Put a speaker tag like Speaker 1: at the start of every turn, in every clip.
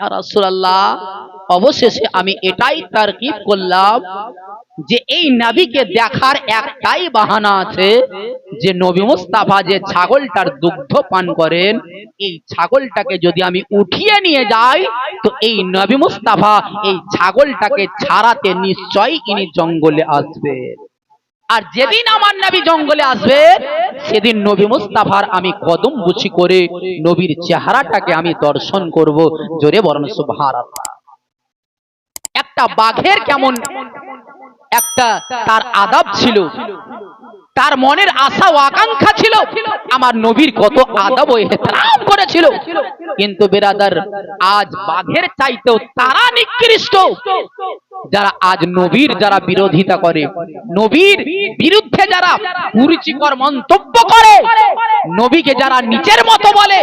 Speaker 1: রাসূলুল্লাহ, অবশেষে আমি এটাই তারকিব করলাম যে এই নবীকে দেখার একটাই বাহানা আছে যে নবী মুস্তাফা যে ছাগলটার দুগ্ধ পান করেন, এই ছাগলটাকে যদি আমি উঠিয়ে নিয়ে যাই, তো এই নবী মুস্তাফা এই ছাগলটাকে ছাড়াতে নিশ্চয়ই ইনি জঙ্গলে আসবে। আর যেদিন আমার নবী জঙ্গলে আসবে, সেদিন নবী মুস্তাফার আমি কদম বুচি করে নবীর চেহারাটাকে আমি দর্শন করব। জোরে বরণ সুভার একটা বাঘের কেমন, একটা তার আদাব ছিল তার মনের আশা ও আকাঙ্ক্ষা ছিল। আমার নবীর কত আদব ও এহতরাম করেছিল। কিন্তু বেরাদার, আজ বাঘের চাইতেও তারা নিকৃষ্ট। যারা আজ নবীর যারা বিরোধিতা করে, নবীর বিরুদ্ধে যারা কুরুচিকর মন্তব্য করে, নবীকে যারা নিচের মতো বলে,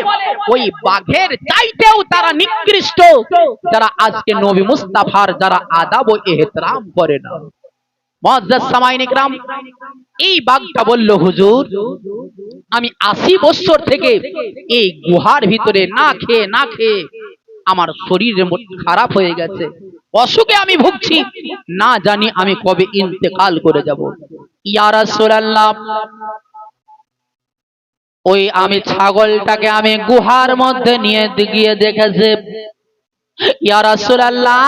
Speaker 1: ওই বাঘের চাইতেও তারা নিকৃষ্ট। যারা আজকে নবী মুস্তাফার যারা আদাব ও এহতরাম করে না। ইকরাম, এই বাঘটা বলল, হুজুর, আমি আশি বছর থেকে এই গুহার ভিতরে না খেয়ে না খেয়ে আমার শরীর খারাপ হয়ে গেছে। অসুখে আমি ভুগছি। না জানি আমি কবে ইন্তেকাল করে যাব। ইয়া রাসূলুল্লাহ, ওই আমি ছাগলটাকে আমি গুহার মধ্যে নিয়ে গিয়ে দেখেছে। ইয়া রাসূলুল্লাহ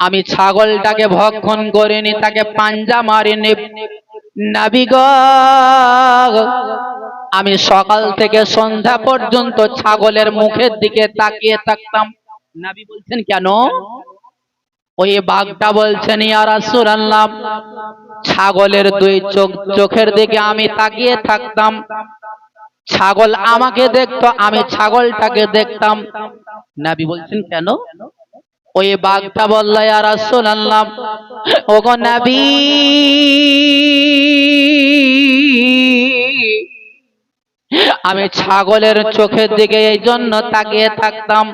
Speaker 1: আমি ছাগলটাকে ভক্ষণ করিনি, তাকে পাঞ্জা মারিনি। নাবি গো, আমি সকাল থেকে সন্ধ্যা পর্যন্ত ছাগলের মুখের দিকে তাকিয়ে থাকতাম। নাবি বলছেন, কেন? ওই বাঘটা বলছেন, ইয়া রাসূলুল্লাহ, ছাগলের দুই চোখ, চোখের দিকে আমি তাকিয়ে থাকতাম। ছাগল আমাকে দেখতো, আমি ছাগলটাকে দেখতাম। নাবি বলছেন, কেন? ওই বাঘটা বলল, ইয়া রাসূলুল্লাহ ওগো নবী, আমি ছাগলের চোখের দিকে এই জন্য তাকিয়ে থাকতাম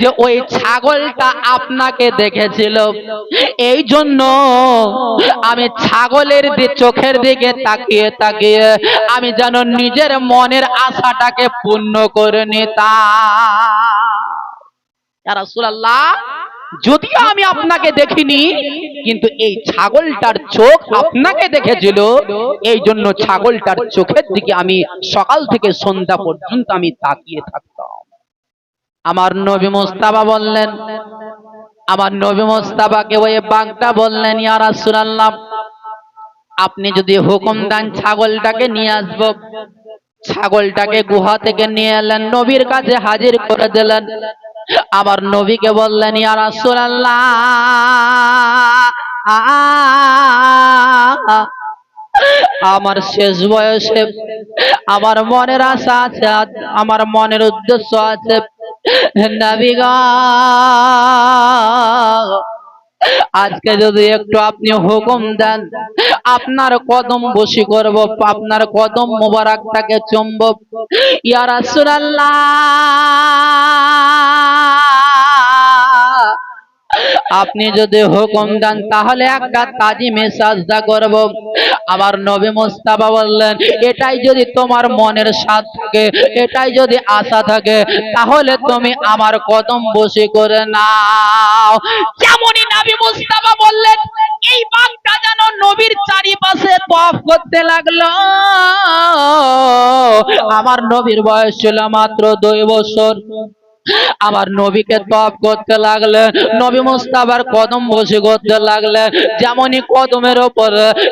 Speaker 1: যে ওই ছাগলটা আপনাকে দেখেছিল। এই জন্য আমি ছাগলের চোখের দিকে তাকিয়ে তাকিয়ে আমি যেন নিজের মনের আশাটাকে পূর্ণ করে নিতাম। যদিও আমি আপনাকে দেখিনি, কিন্তু এই ছাগলটার চোখ আপনাকে দেখেছিল। এই জন্য ছাগলটার চোখের দিকে আমি সকাল থেকে সন্ধ্যা পর্যন্ত আমি তাকিয়ে থাকতাম। আমার নবী মোস্তাফা বললেন, আমার নবী মোস্তাফাকে ওই বাঘটা বললেন, ইয়া রাসূলুল্লাহ, আপনি যদি হুকুম দেন ছাগলটাকে নিয়ে আসব। ছাগলটাকে গুহা থেকে নিয়ে এলেন, নবীর কাছে হাজির করে দিলেন। আবার নবীকে বললেন, ইয়া রাসূলুল্লাহ, আমার শেষ বয়সে, আমার মনের আশা আছে, আমার মনের উদ্দেশ্য আছে নবী আজকে যদি একটু আপনি হুকুম দেন, আপনার কদম বসি করব, আপনার কদম মোবারকটাকে চুম্ব। ইয়ার রাসূলুল্লাহ! আপনি যদি হুকুম দেন, তাহলে একটা তাজি মেসাজদা করব। আমার নবী মুস্তাফা বললেন, এটাই যদি তোমার মনের স্বাদ থাকে, এটাই যদি আশা থাকে, তাহলে তুমি আমার কদম বসে করে নাও। যেমনই নবী মুস্তাফা বললেন, এই বাঘটা যেন নবীর চারিপাশে তফ করতে লাগল। আমার নবীর বয়স ছিল মাত্র দুই বছর। আমার নবীকে তপ করতে লাগলেন নবী মুস্তাফার কদম বসে করতে লাগলেন যেমনই কদমের ওপর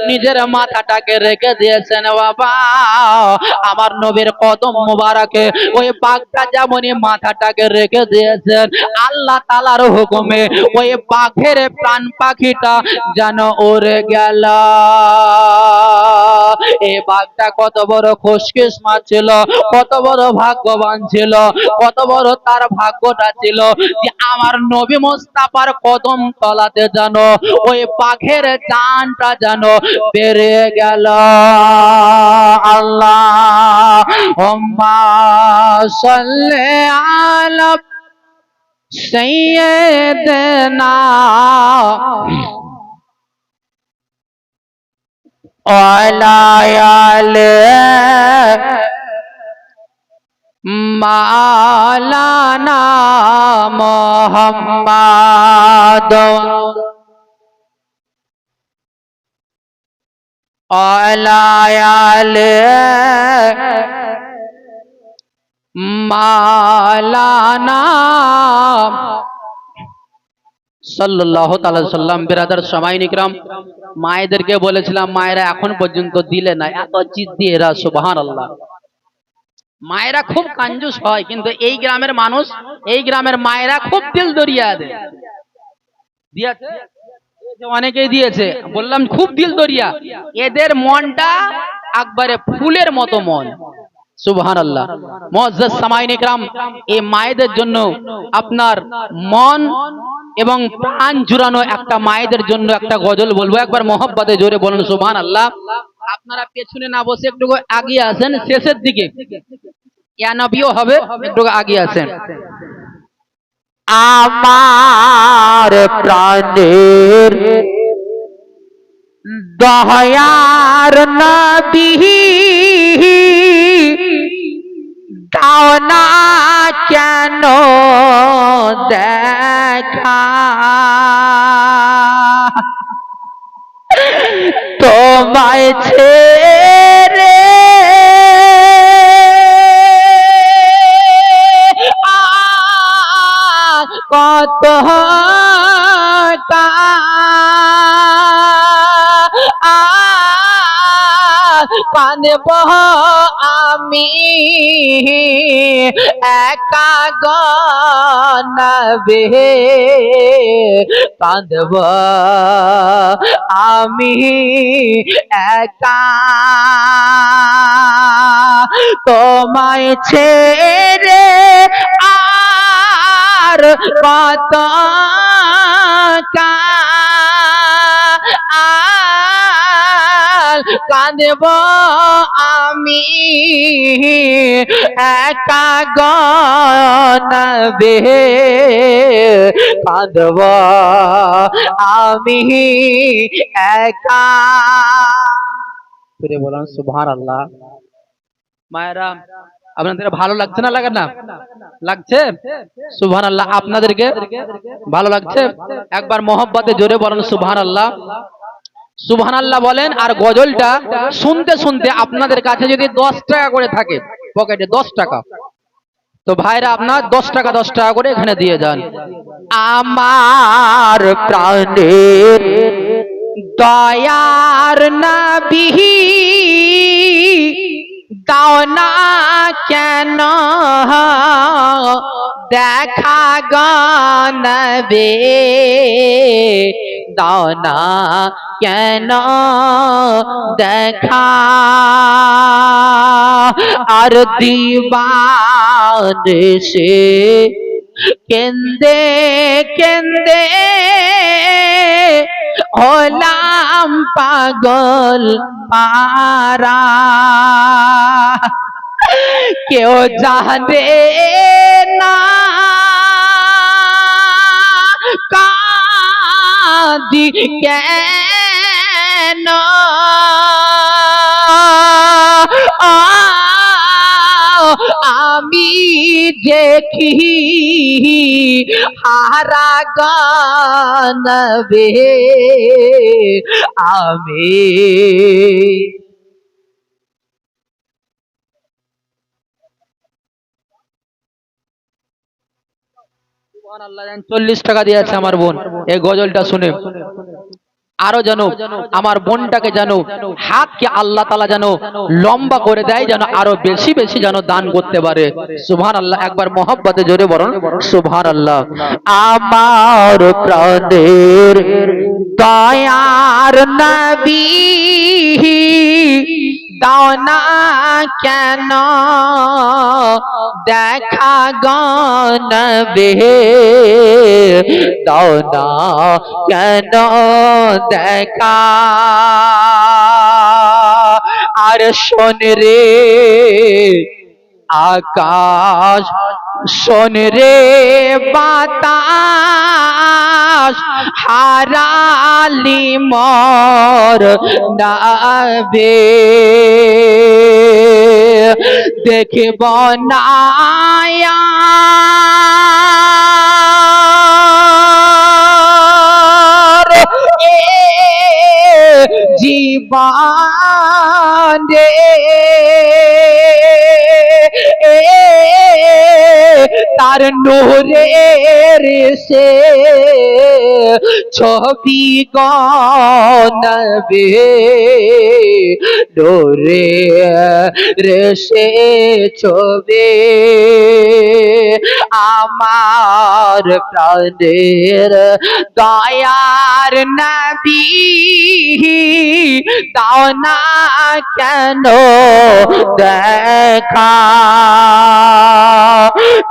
Speaker 1: নিজের মাথাটাকে রেখে দিয়েছেন বাবা। আমার নবীর কদম মুবারকে, ওই বাঘটা যেমনই মাথাটাকে রেখে দিয়েছেন, আল্লাহ তালার হুকুমে ওই বাঘের প্রাণ পাখিটা যেন উড়ে গেল। এই বাঘটা কত বড় খুশকিসমা ছিল, কত বড় ভাগ্যবান ছিল, কত বড় তার আমার ভাগ্যটা ছিল যে আমার নবী মোস্তাফার কদম তলাতে যেন ওই পাখের জানটা যেন বেড়ে গেল। আল্লাহ সাল্লে আলা সৈয়দনা ওয়ালা মালানা মোহাম্মদ। আলায়ালে মালানা সাল্লাহ সাল্লাম বিরাদার সবাই নিকরাম, মায়েদেরকে বলেছিলাম, মায়েরা এখন পর্যন্ত দিলে না, এত জিদ্দি এরা সুবাহান আল্লাহ মায়েরা খুব কাঞ্জুস হয়, কিন্তু এই গ্রামের মানুষ, এই গ্রামের মায়েরা খুব দিল দরিয়া দেয়। অনেকেই দিয়েছে। বললাম, খুব দিল দরিয়া। এদের মনটা একবারে ফুলের মতো মন। সুবহান আল্লাহ মজ্জাজ সামাইন ইকরাম, এই মায়েদের জন্য আপনার মন এবং প্রাণ জুড়ানো একটা মায়েদের জন্য একটা গজল বলব। একবার মোহব্বতে জোরে বলুন সুবহান আল্লাহ আপনারা পেছনে না বসে একটু আগিয়ে আসেন, শেষের দিকে। ইয়ানবিও হবে, একটু আগিয়ে আসেন।
Speaker 2: আমার প্রাণের দয়ার নবী, দাও না কেন দেখা? তোমায় ছেড়ে আ কত কানব আমি একা গনবে কাঁদব আমি একা। তোমায় ছেড়ে আর কাল কাঁদব আমি। একা গনবে কাঁদব আমি। একা।
Speaker 1: ফিরে বললাম সুবহান আল্লাহ মায়েরা, আপনাদের ভালো লাগছে না, লাগে না? লাগছে? সুবহান আল্লাহ আপনাদেরকে ভালো লাগছে? একবার মোহব্বতে জোরে বলেন সুবহান আল্লাহ সুবহান আল্লাহ বলেন, আর গজলটা শুনতে শুনতে আপনাদের কাছে যদি দশ টাকা করে থাকে, পকেটে দশ টাকা। তো ভাইরা আপনার দশ টাকা দশ টাকা করে এখানে দিয়ে যান।
Speaker 2: আমার প্রাণের দয়ার নবী, দাও না কেন? দেখা গানবে। দাও না কেন দেখা? আর দিবান সে কেন্দে কেন্দে? হলাম পাগল পারা কেউ জানে না। কাঁদি কেন? আমি দেখি হারা গানবে আমি
Speaker 1: চল্লিশ টাকা দিয়েছে আমার বোন। এই গজলটা শুনে। আরও যেন আমার বোনটাকে যেন হাতকে আল্লাহ তালা যেন লম্বা করে দেয়, যেন আরও বেশি বেশি যেন দান করতে পারে। সুভান আল্লাহ একবার মোহাব্বতে জোরে বরণ সুভান আল্লাহ
Speaker 2: আমার প্রাণের দয়ার নবী দাও না কেন দেখা গনবে দাও না কেন দেখা? আর শোন রে, আকাশ শোন রে বাতাস হারালি মর নাবে। দেখব নায়া জীবন। তার নোরের সে ছবি গনবে নোরে রে সে ছবি আমার প্রাণের দয়ার নবী। দাও না কেন দেখা?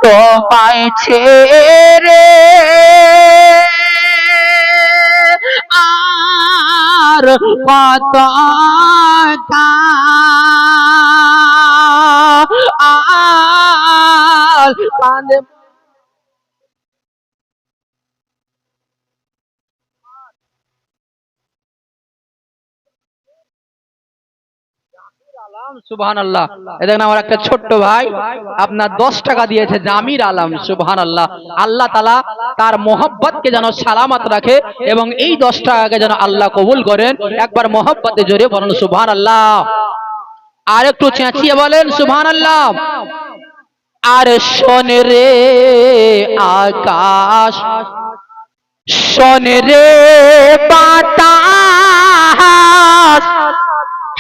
Speaker 2: তোমায় ছেড়ে আর কত আর
Speaker 1: সুবহান আল্লাহ দেখেন আমার একটা ছোট্ট ভাই আপনার দশ টাকা দিয়েছে জামির আলম সুবহান আল্লাহ আল্লাহ তালা তার মোহব্বতকে যেন সালামত রাখে এবং এই দশ টাকাকে যেন আল্লাহ কবুল করেন। একবার মোহব্বতে জোরে বলেন সুবহান আল্লাহ আর একটু চেঁচিয়ে বলেন সুবহান আল্লাহ
Speaker 2: আর শোন রে আকাশ শোন রে বাতাস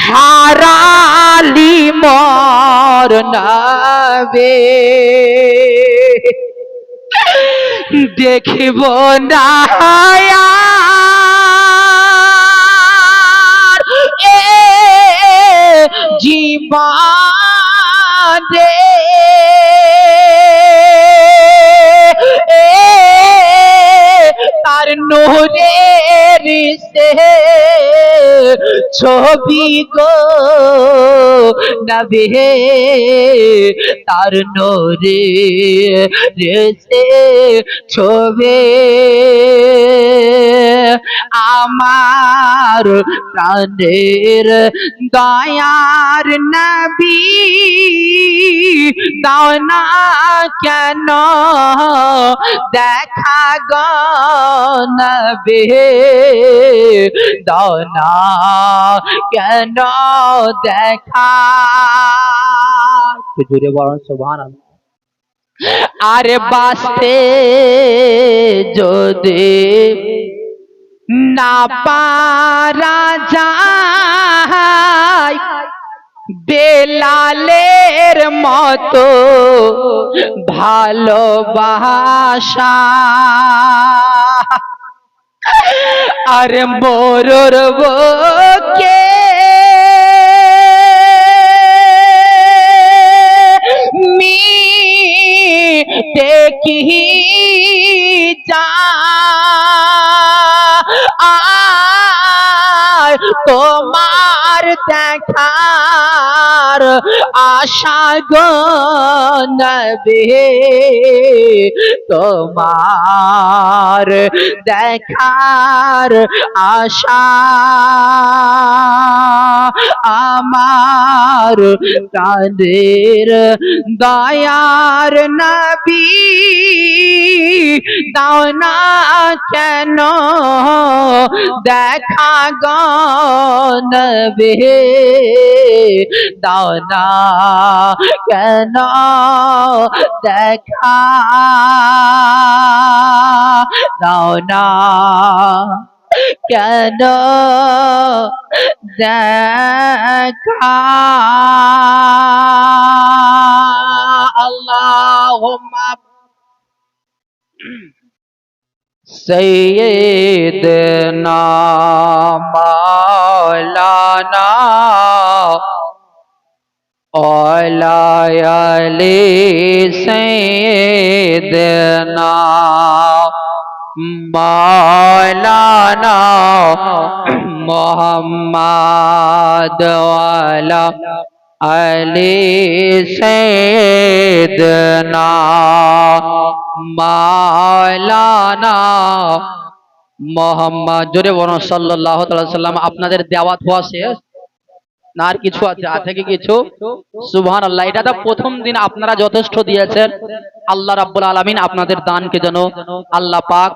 Speaker 2: হারালি মর নাবে। দেখিব না জীবন। তার নোরের সে ছবি গো নবে তার নোরে রেসে ছবে। আমার প্রাণের দয়ার নবী, দাও না কেন? দেখা গনবে দাও না কেন দেখা?
Speaker 1: বলেন সুবহান আল্লাহ
Speaker 2: আরে বাসতে যদি না পারা যায় বেলালের মতো ভালোবাসা। আরে মোরর বকে। মি দেখি যা। আর তোমার দেখার আশা গনবে তোমার দেখার আশা আমার কাঁদের দয়ার নবী, দাও না কেন? দেখা গনবে দাও না কেন দেখা? দাও না কেন দেখা? আল্লাহুম্মা سيدنا مولانا على سيدنا مولانا محمد وعلى আলি সৈয়দনা মাওলানা
Speaker 1: মোহাম্মদ। জোরে বলুন, সাল্লাল্লাহু তাআলা সাল্লাম আপনাদের দাওয়াত হওয়া শেষ? না, আর কিছু আছে? আর থেকে কিছু? সুবহান আল্লাহ এটা তো প্রথম দিন আপনারা যথেষ্ট দিয়েছেন। আল্লাহ রাব্বুল আলামিন আপনাদের দানকে যেন আল্লাহ পাক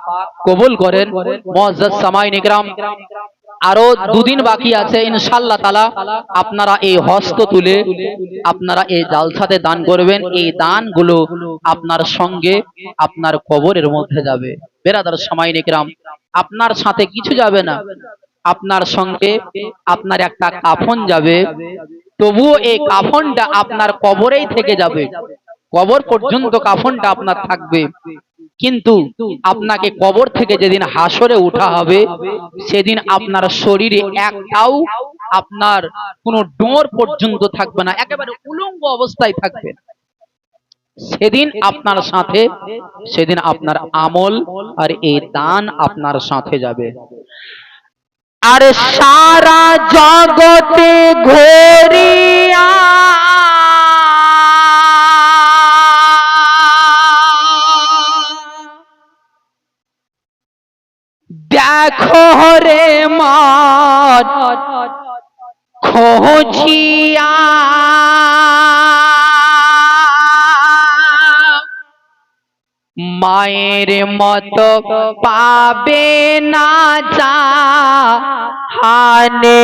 Speaker 1: কবুল করেন। মুআজ্জাজ সামাইন ইকরাম আরও দুদিন বাকি আছে ইনশাল্লাহ তালা আপনারা এই হস্ত তুলে আপনারা এই জালসাতে দান করবেন। এই দানগুলো আপনার সঙ্গে আপনার কবরের মধ্যে যাবে। বেরাদার সময় ইকরাম, আপনার সাথে কিছু যাবে না। আপনার সঙ্গে আপনার একটা কাফন যাবে। তবুও এই কাফনটা আপনার কবরেই থেকে যাবে। কবর পর্যন্ত কাফনটা আপনার থাকবে। কিন্তু আপনাকে কবর থেকে যেদিন হাসরে উঠা হবে, সেদিন আপনার শরীরে একটাও আপনার কোনো ডোর পর্যন্ত থাকবে না, একেবারে উলঙ্গ অবস্থায় থাকবে। সেদিন আপনার সাথে, সেদিন আপনার আমল আর এই দান আপনার সাথে যাবে।
Speaker 2: আর সারা জগতে ঘোরিয়া দেখো রে মার খোঁজিয়া। মায়ের মতো পাবে না যা হানে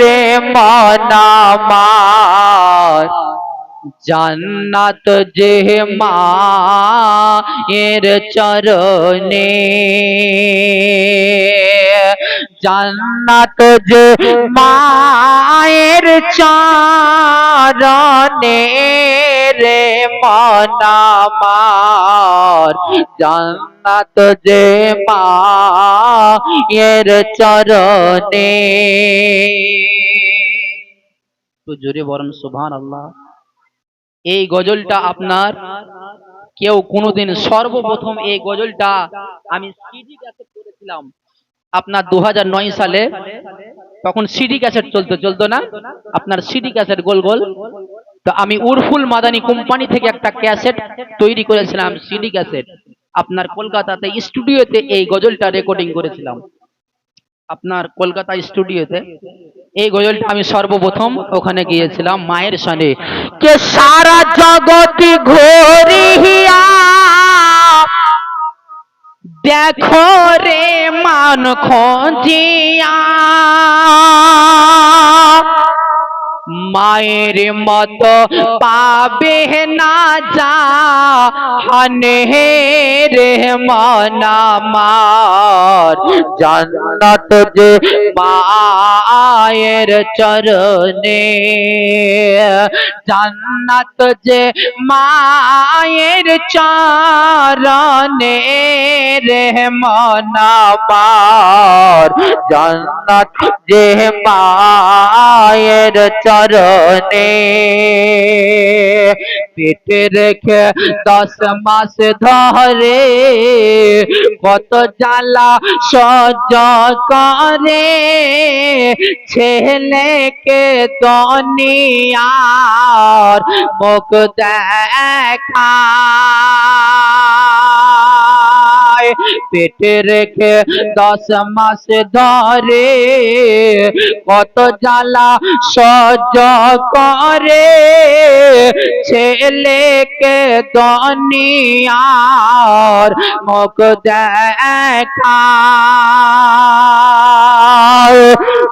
Speaker 2: রে মনামার জান্নাত যে মায়ের চরণে। জান্নাত যে মায়ের চরণে রে মনামার জান্নাত যে মায়ের চরণে।
Speaker 1: একটু জোরে বলেন সুবহান আল্লাহ এই গজলটা আপনার কেউ কোনোদিন সর্বপ্রথম এই গজলটা আমি সিডি ক্যাসেট করেছিলাম। আপনার দু হাজার নয় সালে তখন সিডি ক্যাসেট চলতো চলতো না? আপনার সিডি ক্যাসেট গোল গোল। তো আমি উরফুল মাদানি কোম্পানি থেকে একটা ক্যাসেট তৈরি করেছিলাম, সিডি ক্যাসেট। আপনার কলকাতাতে স্টুডিওতে এই গজলটা রেকর্ডিং করেছিলাম। আপনার কলকাতা স্টুডিওতে। এই গজলটা আমি সর্বপ্রথম ওখানে গিয়েছিলাম মায়ের সনে
Speaker 2: কে সারা জগতি ঘোরিয়া দেখো রে মান খোঁজিয়া। মায়ের মতো পাবে না যা, হানে রে মনামার জান্নাত যে মায়ের চরণে, জান্নাত যে মায়ের চরণে রে মনামার জান্নাত যে মায়ের চরণে পেটে রেখে দশ মাস ধরে কত জ্বালা সহ্য করে। ছেলেকে দুনিয়ার মুখ দেখায় পেটে রেখে দশ মাস ধরে কত জ্বালা সহ্য করে। ছেলেকে দুনিয়ার মুখ দেখায়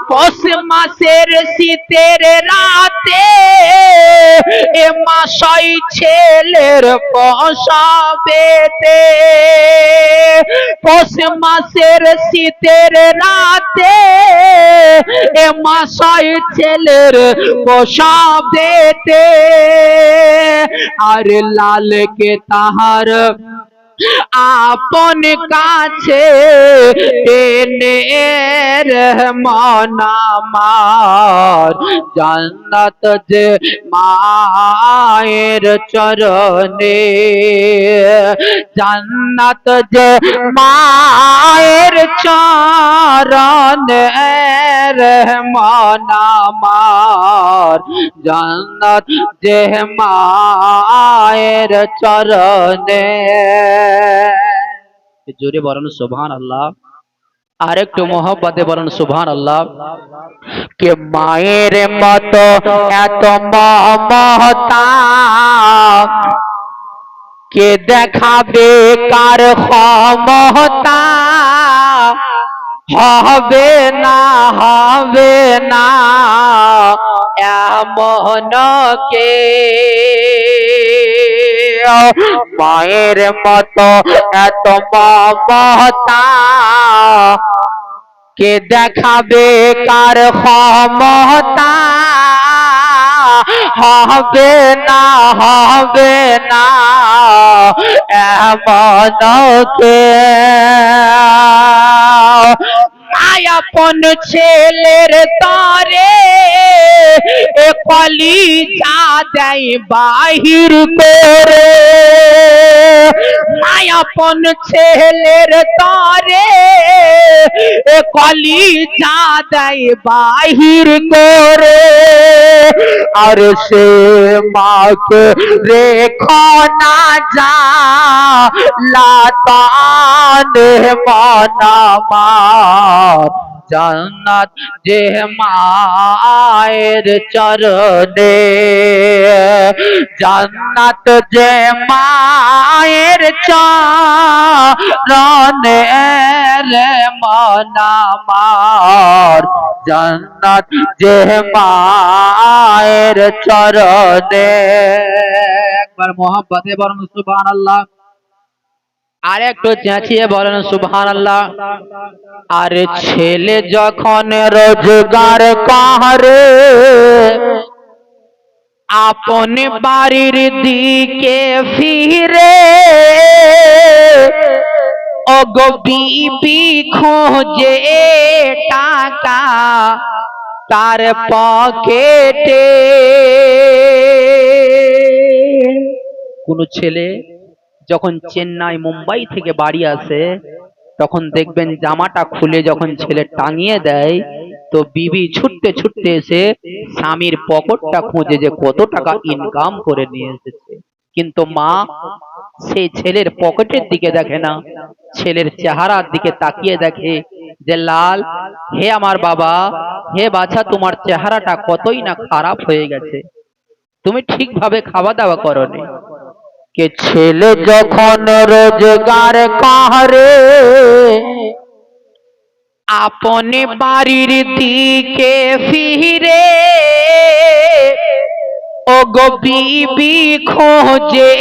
Speaker 2: পৌষ মাসের শীতের রাতে এ মাসাই ছেলের পশাবেতে পৌষ মাসের শীতের রাতে এ মাসাই ছেলের পশাবেতে আর লালকে তাহার আপন কাছে টেনে রহমান আমার। জান্নাত যে মায়ের চরণে, জান্নাত যে মায়ের চরণে রহমান আমার। জান্নাত যে মায়ের চরণে জোরে বলেন সুবহান আল্লাহ আর একটু মোহব্বতে বলেন সুবহান আল্লাহ কে মায়ের মতো এত মমতা কে দেখাবে কার ক্ষমতা হবে না হবে না, এমন কে? মায়ের মতো এত কে দেখাবে কার ক্ষমতা? হবে না হবে না, এমন কে মায়াপন ছেলের তরে এ কলি যা দেয় বাহির করে। মায়াপন ছেলের তরে এ কলি যা দেয় বাহির করে। আর সে মাকে রেখো না যা, লাতানে মনামার জান্নাত যে মায়ের চরণে। জান্নাত যে মায়ের চরণে রে মনামার। জান্নাত যে মায়ের চরণে। একবার মোহাম্মতে বলেন সুবহানাল্লাহ। আর একটু চেঁচিয়ে বলেন সুবহান আল্লাহ আরে ছেলে যখন রোজগার কাহারে আপন বাড়ির দিকে ফিরে, ওগো বিবি খোঁজে টাকা তার পকেটে। কোন ছেলে যখন চেন্নাই, মুম্বাই থেকে বাড়ি আসে, তখন দেখবেন জামাটা খুলে যখন ছেলে টাঙিয়ে দেয়, তো বিবি ছুটতে ছুটতে এসে স্বামীর পকেটটা খুঁজে যে কত টাকা ইনকাম করে নিয়ে এসেছে। কিন্তু মা সেই ছেলের পকেটের দিকে দেখে না, ছেলের চেহারার দিকে তাকিয়ে দেখে যে, লাল, হে আমার বাবা, হে বাছা, তোমার চেহারাটা কতই না খারাপ হয়ে গেছে। তুমি ঠিকভাবে খাওয়া দাওয়া করনি। কে ছেলে যখন রোজগার কাহারে আপনে বাড়ির দিকে ফিরে ও গো বিবি খোঁজে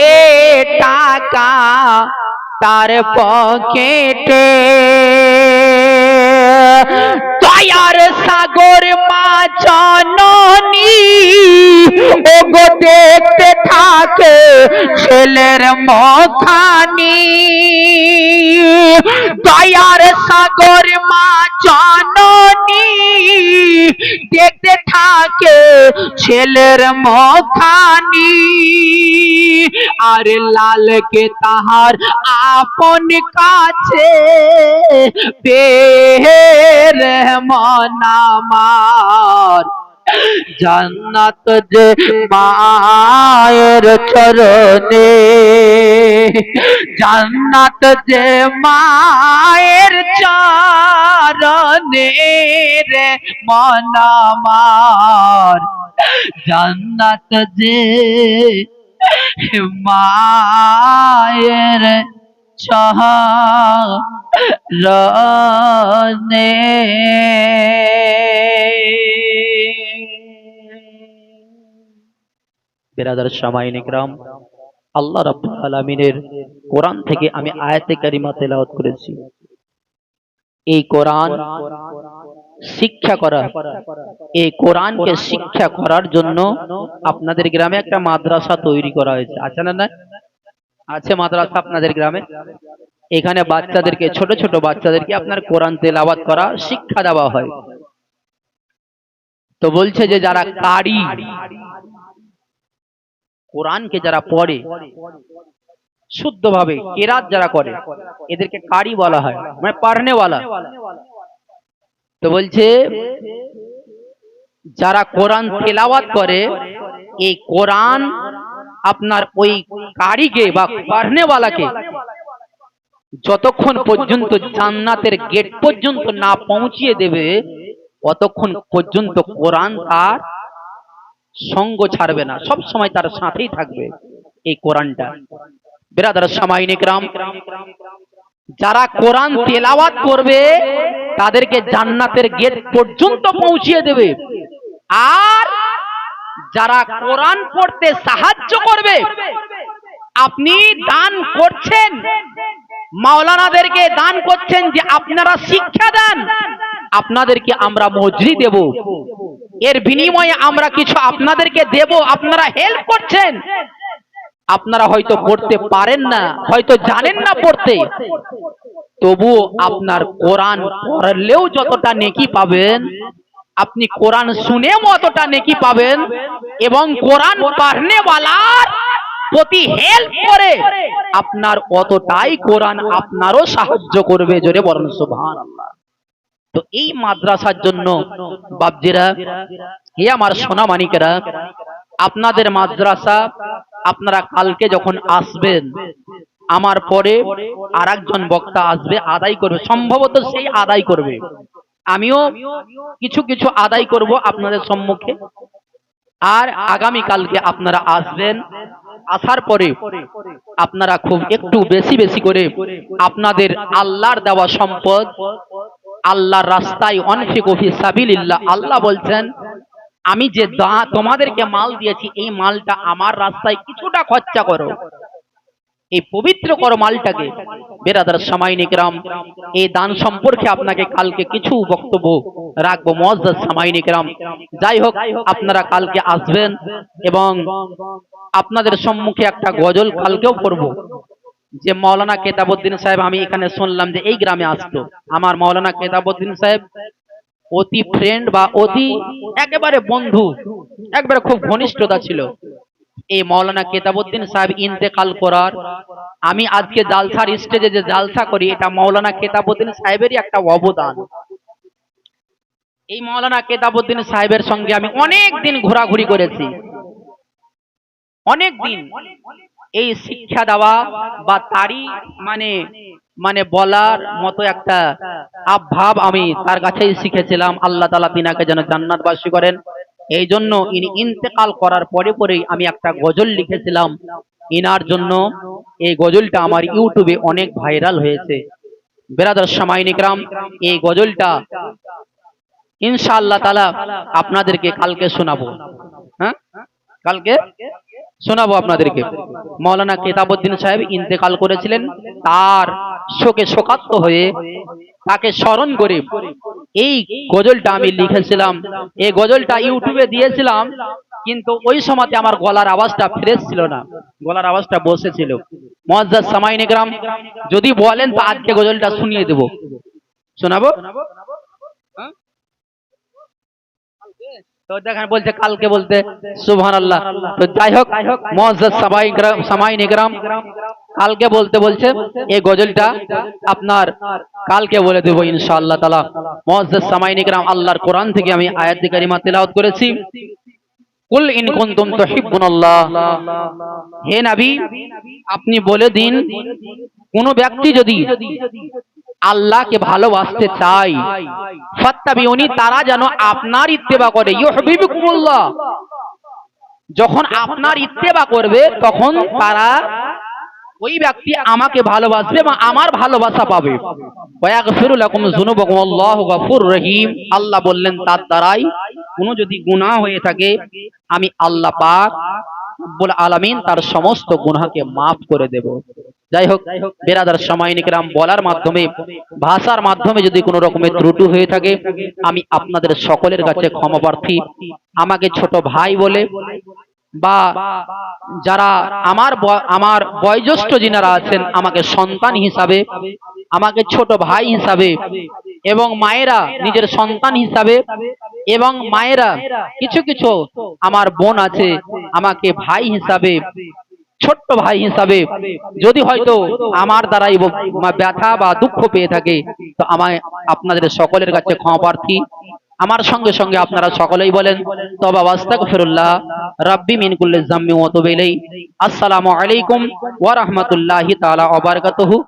Speaker 2: টাকা তার পকেটে। দয়ার সাগর মা জননী ও গো দেখতে থাকে ছেলের মখানি দয়ার সাগর মা জননী দেখতে থাকে ছেলের মখানি আর লালকে তাহার আপন কাছে বের মনামার জান্নাত যে মায়ের চরণে জান্নাত যে মায়ের চরণে রে মনামার জান্নাত যে মায়ের চরণে বেরাদার সামাইন ইকরাম আল্লাহ রাব্বুল আলামিনের কোরআন থেকে আমি আয়াতে কারিমা তেলাওয়াত করেছি। এই কোরআন শিক্ষা করা, এই কোরআনকে শিক্ষা করার জন্য আপনাদের গ্রামে একটা মাদ্রাসা তৈরি করা হয়েছে। আছে না আছে মাদ্রাসা আপনাদের গ্রামে। এখানে বাচ্চাদেরকে, ছোট ছোট বাচ্চাদেরকে আপনার কোরআন তেলাওয়াত করা, শিক্ষা দেওয়া হয়। তো বলছে যে যারা কারি, কোরআনকে যারা পড়ে, শুদ্ধভাবে কেরাত যারা করে, এদেরকে কারি বলা হয় মানে পারনেওয়ালা তো বলছে, যারা কোরআন তেলাওয়াত করে, এই কোরআন আপনার ওই কারিকে বা পারনেওয়ালাকে যতক্ষণ পর্যন্ত জান্নাতের গেট পর্যন্ত না পৌঁছিয়ে দেবে, অতক্ষণ পর্যন্ত কোরআন তার সঙ্গ ছাড়বে না। সব সময় তার সাথেই থাকবে এই কোরআনটা। বেরাদার সামাইনিক রাম যারা কোরআন তেলাওয়াত করবে, তাদেরকে জান্নাতের গেট পর্যন্ত পৌঁছিয়ে দেবে। আর যারা কোরআন পড়তে সাহায্য করবে, আপনি দান করছেন। মাওলানাদেরকে দান করছেন যে আপনারা শিক্ষা দেন। আপনাদেরকে আমরা মজরি দেব। এর বিনিময়ে আমরা কিছু আপনাদেরকে দেব। আপনারা হেল্প করছেন। আপনারা হয়তো পড়তে পারেন না, হয়তো জানেন না পড়তে। তবুও আপনার কোরআন পড়লেও যতটা নেকি পাবেন আপনি কোরআন শুনে অতটা নেকি পাবেন এবং কোরআন পড়নেওয়ালার প্রতি হেল্প করে আপনার অতটাই কোরআন আপনারও সাহায্য করবে জোরে বলেন সুবহানাল্লাহ। তো এই মাদ্রাসার জন্য বাবজিরা হে আমার সোনা মানিকেরা আপনাদের মাদ্রাসা আপনারা কালকে যখন আসবেন, আমার পরে আর বক্তা আসবে, আদায় করবে, সম্ভবত সেই আদায় করবে। আমিও কিছু কিছু আদায় করব আপনাদের সম্মুখে। আর আগামী কালকে আপনারা আসবেন। আসার পরে আপনারা খুব একটু বেশি বেশি করে আপনাদের আল্লাহর দেওয়া সম্পদ, আল্লাহর রাস্তায় অনফিক অফি সাবিলিল্লাহ, আল্লাহ বলছেন, আমি যে তোমাদেরকে মাল দিয়েছি, এই মালটা আমার রাস্তায় কিছুটা খরচা করো। এই পবিত্র করো মালটাকে বেরাদার সময় নিকরাম এই দান সম্পর্কে আপনাকে কালকে কিছু বক্তব্য রাখব। মজাদ সময় নিকরাম যাই হোক, আপনারা কালকে আসবেন এবং আপনাদের সম্মুখে একটা গজল কালকেও করব যে মৌলানা কেতাবুদ্দিন সাহেব, আমি এখানে শুনলাম যে এই গ্রামে আসতো। আমার মৌলানা কেতাবুদ্দিন সাহেব অতি ফ্রেন্ড বা অতি একেবারে বন্ধু, একবারে খুব ঘনিষ্ঠতা ছিল। এই মৌলানা কেতাবুদ্দিন সাহেব ইন্তেকাল করার। আমি আজকে জালসার স্টেজে যে জালসা করি, এটা মৌলানা কেতাবুদ্দিন সাহেবেরই একটা অবদান। এই মৌলানা কেতাবুদ্দিন সাহেবের সঙ্গে আমি অনেক দিন ঘোরাঘুরি করেছি। অনেক দিন। এই শিক্ষা দেওয়া বা তারই মানে মানে বলার মতো একটা আভাব আমি তার কাছেই শিখেছিলাম। আল্লাহ তালা তিনাকে যেন জান্নাতবাসী করেন। এই জন্য ইনি ইন্তেকাল করার পরে পরেই আমি একটা গজল লিখেছিলাম। ইনার জন্য এই গজলটা আমার ইউটিউবে অনেক ভাইরাল হয়েছে। বেরাদার সামাইনিকরাম এই গজলটা ইনশাআল্লাহ তালা আপনাদেরকে কালকে শোনাবো। হ্যাঁ? কালকে? শোনাবো আপনাদেরকে। মৌলানা কেতাবুদ্দিন সাহেব ইন্তেকাল করেছিলেন, তার শোকে শোকাত্ত হয়ে তাকে স্মরণ করে এই গজলটা আমি লিখেছিলাম, এই গজলটা ইউটিউবে দিয়েছিলাম, কিন্তু ওই সময়তে আমার গলার আওয়াজটা ফ্রেশ ছিল না, গলার আওয়াজটা বসেছিল মজ্জাদ সামাইনে গ্রাম, যদি বলেন তো আজকে গজলটা শুনিয়ে দেব। শোনাবো হ্যাঁ? তো দেখেন, বলছে কালকে বলতে সুবহান আল্লাহ তো যাই হোক মজ্জাদ সামাই নিগ্রাম, কালকে বলতে বলছে, এই গজলটা আপনার কালকে বলে দেবো ইনশাআল্লাহ তালা মজ্জাদ সামাই নিগ্রাম, আল্লাহর কোরআন থেকে আমি আয়াত কারিমা তেলাওয়াত করেছি। কুল ইন কুনতুম তুহিব্বুনাল্লাহ। হে নবী, আপনি বলে দিন, কোন ব্যক্তি যদি আল্লাহকে ভালোবাসতে চাই। ফাত্তাবিউনি, তারা যেন আপনার ইত্তেবা করে। ইউহিব্বুকুমুল্লাহ। যখন আপনার ইত্তেবা করবে, তখন তারা ওই ব্যক্তি আমাকে ভালোবাসবে এবং আমার ভালোবাসা পাবে। রহিম। আল্লাহ বললেন, তার দ্বারাই কোনো যদি গুনাহ হয়ে থাকে, আমি আল্লাহ পাক আলামিন তার সমস্ত গুনাহকে মাফ করে দেব। যাই হোক বেরাদার সামাইনিকরাম বলার মাধ্যমে ভাষার মাধ্যমে যদি কোনো রকমের ত্রুটি হয়ে থাকে আমি আপনাদের সকলের কাছে ক্ষমা প্রার্থী। আমাকে ছোট ভাই বলে
Speaker 1: বা যারা আমার আমার বয়োজ্যেষ্ঠ যিনারা আছেন আমাকে সন্তান হিসাবে আমাকে ছোট ভাই হিসাবে এবং মায়েরা নিজের সন্তান হিসাবে এবং মায়েরা কিছু কিছু আমার বোন আছে আমাকে ভাই হিসাবে ছোট্ট ভাই হিসাবে যদি হয়তো আমার দ্বারাই ব্যথা বা দুঃখ পেয়ে থাকে, তো আমায় আপনাদের সকলের কাছে ক্ষমা প্রার্থী। আমার সঙ্গে সঙ্গে আপনারা সকলেই বলেন, তবা আস্তাগফিরুল্লাহ, রাব্বি মিন কুল্লি জাম্মি ওয়া আসসালামু আলাইকুম ওয়া রাহমাতুল্লাহি তাআলা ওয়া বারাকাতুহু।